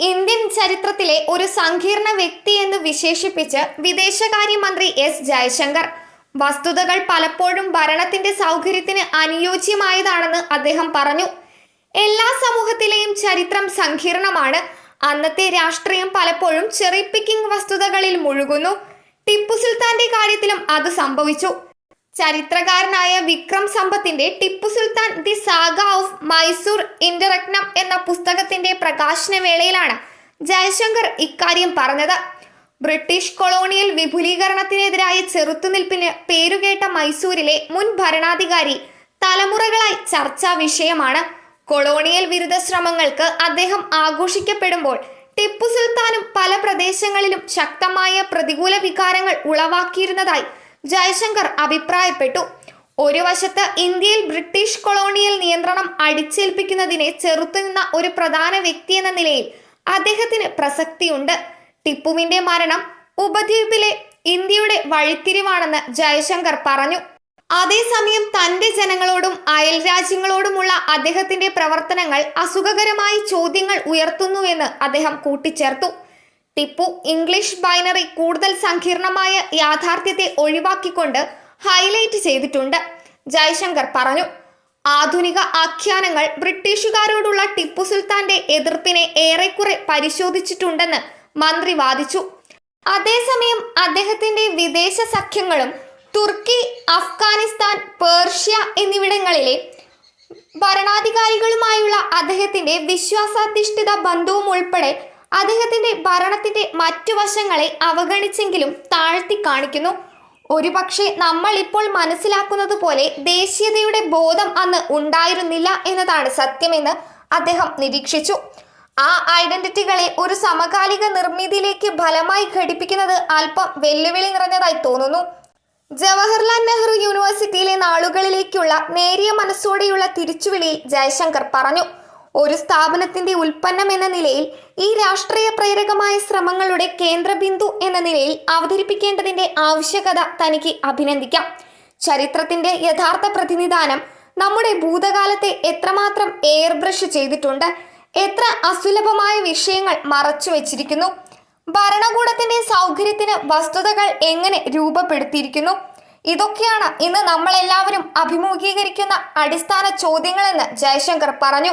Indian ചരിത്രത്തിലെ ഒരു സങ്കീർണ വ്യക്തി എന്ന് വിശേഷിപ്പിച്ച് വിദേശകാര്യമന്ത്രി എസ് ജയശങ്കർ. വസ്തുതകൾ പലപ്പോഴും ഭരണത്തിന്റെ സൗകര്യത്തിന് അനുയോജ്യമായതാണെന്ന് അദ്ദേഹം പറഞ്ഞു. എല്ലാ സമൂഹത്തിലെയും ചരിത്രം സങ്കീർണമാണ്. അന്നത്തെ രാഷ്ട്രീയം പലപ്പോഴും ചെറി പിക്കിംഗ് വസ്തുതകളിൽ മുഴുകുന്നു. ടിപ്പു സുൽത്താന്റെ കാര്യത്തിലും അത് സംഭവിച്ചു. ചരിത്രകാരനായ വിക്രം സമ്പത്തിന്റെ Tipu Sultan the saga of Mysore interregnum എന്ന പുസ്തകത്തിന്റെ പ്രകാശന വേളയിലാണ് ജയശങ്കർ ഇക്കാര്യം പറഞ്ഞത്. ബ്രിട്ടീഷ് കൊളോണിയൽ വിപുലീകരണത്തിനെതിരായ ചെറുത്തുനിൽപ്പിന് പേരുകേട്ട മൈസൂരിലെ മുൻ ഭരണാധികാരി തലമുറകളായി ചർച്ചാ വിഷയമാണ്. കൊളോണിയൽ വിരുദ്ധ ശ്രമങ്ങൾക്ക് അദ്ദേഹം ആഘോഷിക്കപ്പെടുമ്പോൾ ടിപ്പു സുൽത്താനും പല പ്രദേശങ്ങളിലും ശക്തമായ പ്രതികൂല വികാരങ്ങൾ ഉളവാക്കിയിരുന്നതായി ജയശങ്കർ അഭിപ്രായപ്പെട്ടു. ഒരു വശത്ത് ഇന്ത്യയിൽ ബ്രിട്ടീഷ് കൊളോണിയൽ നിയന്ത്രണം അടിച്ചേൽപ്പിക്കുന്നതിനെ ചെറുത്തുനിന്ന ഒരു പ്രധാന വ്യക്തി എന്ന നിലയിൽ അദ്ദേഹത്തിന് പ്രസക്തിയുണ്ട്. ടിപ്പുവിന്റെ മരണം ഉപദ്വീപിലെ ഇന്ത്യയുടെ വഴിത്തിരിവാണെന്ന് ജയശങ്കർ പറഞ്ഞു. അതേസമയം തന്റെ ജനങ്ങളോടും അയൽ രാജ്യങ്ങളോടുമുള്ള അദ്ദേഹത്തിന്റെ പ്രവർത്തനങ്ങൾ അസുഖകരമായി ചോദ്യങ്ങൾ ഉയർത്തുന്നുവെന്ന് അദ്ദേഹം കൂട്ടിച്ചേർത്തു. ടിപ്പു ഇംഗ്ലീഷ് ബൈനറി കൂടുതൽ സങ്കീർണമായ യാഥാർത്ഥ്യത്തെ ഒഴിവാക്കിക്കൊണ്ട് ഹൈലൈറ്റ് ചെയ്തിട്ടുണ്ട്. ജയശങ്കർ പറഞ്ഞു ആധുനിക ആഖ്യാനങ്ങൾ ബ്രിട്ടീഷുകാരോടുള്ള ടിപ്പു സുൽത്താന്റെ എതിർപ്പിനെ ഏറെക്കുറെ പരിശോധിച്ചിട്ടുണ്ടെന്ന് മന്ത്രി വാദിച്ചു. അതേസമയം അദ്ദേഹത്തിന്റെ വിദേശ സഖ്യങ്ങളും തുർക്കി അഫ്ഗാനിസ്ഥാൻ പേർഷ്യ എന്നിവിടങ്ങളിലെ ഭരണാധികാരികളുമായുള്ള അദ്ദേഹത്തിന്റെ വിശ്വാസാധിഷ്ഠിത ബന്ധവും ഉൾപ്പെടെ അദ്ദേഹത്തിന്റെ ഭരണത്തിന്റെ മറ്റു വശങ്ങളെ അവഗണിച്ചെങ്കിലും താഴ്ത്തി കാണിക്കുന്നു. ഒരുപക്ഷെ നമ്മൾ ഇപ്പോൾ മനസ്സിലാക്കുന്നത് പോലെ ദേശീയതയുടെ ബോധം അന്ന് ഉണ്ടായിരുന്നില്ല എന്നതാണ് സത്യമെന്ന് അദ്ദേഹം നിരീക്ഷിച്ചു. ആ ഐഡന്റിറ്റികളെ ഒരു സമകാലിക നിർമ്മിതിയിലേക്ക് ഫലമായി ഘടിപ്പിക്കുന്നത് അല്പം വെല്ലുവിളി നിറഞ്ഞതായി തോന്നുന്നു. ജവഹർലാൽ നെഹ്റു യൂണിവേഴ്സിറ്റിയിലെ നാളുകളിലേക്കുള്ള നേരിയ മനസ്സോടെയുള്ള തിരിച്ചുവിളിയിൽ ജയശങ്കർ പറഞ്ഞു. ഒരു സ്ഥാപനത്തിന്റെ ഉൽപ്പന്നം എന്ന നിലയിൽ ഈ രാഷ്ട്രീയ പ്രേരകമായ ശ്രമങ്ങളുടെ കേന്ദ്രബിന്ദു എന്ന നിലയിൽ അവതരിപ്പിക്കേണ്ടതിന്റെ ആവശ്യകത തനിക്ക് അഭിനന്ദിക്കാം. ചരിത്രത്തിന്റെ യഥാർത്ഥ പ്രതിനിധാനം നമ്മുടെ ഭൂതകാലത്തെ എത്രമാത്രം എയർബ്രഷ് ചെയ്തിട്ടുണ്ട് എത്ര അസുലഭമായ വിഷയങ്ങൾ മറച്ചു വച്ചിരിക്കുന്നു ഭരണകൂടത്തിന്റെ സൗകര്യത്തിന് വസ്തുതകൾ എങ്ങനെ രൂപപ്പെടുത്തിയിരിക്കുന്നു ഇതൊക്കെയാണ് ഇന്ന് നമ്മളെല്ലാവരും അഭിമുഖീകരിക്കുന്ന അടിസ്ഥാന ചോദ്യങ്ങളെന്ന് ജയശങ്കർ പറഞ്ഞു.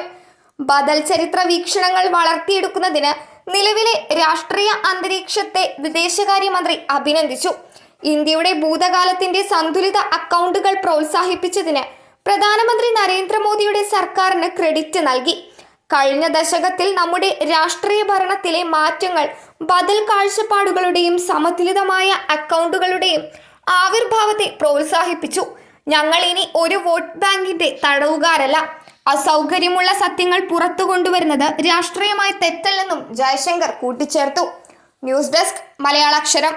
ബദൽ ചരിത്ര വീക്ഷണങ്ങൾ വളർത്തിയെടുക്കുന്നതിന് നിലവിലെ രാഷ്ട്രീയ അന്തരീക്ഷത്തെ വിദേശകാര്യമന്ത്രി അഭിനന്ദിച്ചു. ഇന്ത്യയുടെ ഭൂതകാലത്തിന്റെ സന്തുലിത അക്കൗണ്ടുകൾ പ്രോത്സാഹിപ്പിച്ചതിന് പ്രധാനമന്ത്രി നരേന്ദ്രമോദിയുടെ സർക്കാരിന് ക്രെഡിറ്റ് നൽകി. കഴിഞ്ഞ ദശകത്തിൽ നമ്മുടെ രാഷ്ട്രീയ ഭരണത്തിലെ മാറ്റങ്ങൾ ബദൽ കാഴ്ചപ്പാടുകളുടെയും സമതുലിതമായ അക്കൗണ്ടുകളുടെയും ആവിർഭാവത്തെ പ്രോത്സാഹിപ്പിച്ചു. ഞങ്ങൾ ഇനി ഒരു വോട്ട് ബാങ്കിന്റെ തടവുകാരല്ല. അസൗകര്യമുള്ള സത്യങ്ങൾ പുറത്തു കൊണ്ടുവരുന്നത് രാഷ്ട്രീയമായി തെറ്റല്ലെന്നും ജയശങ്കർ കൂട്ടിച്ചേർത്തു. News desk Malayalaksharam.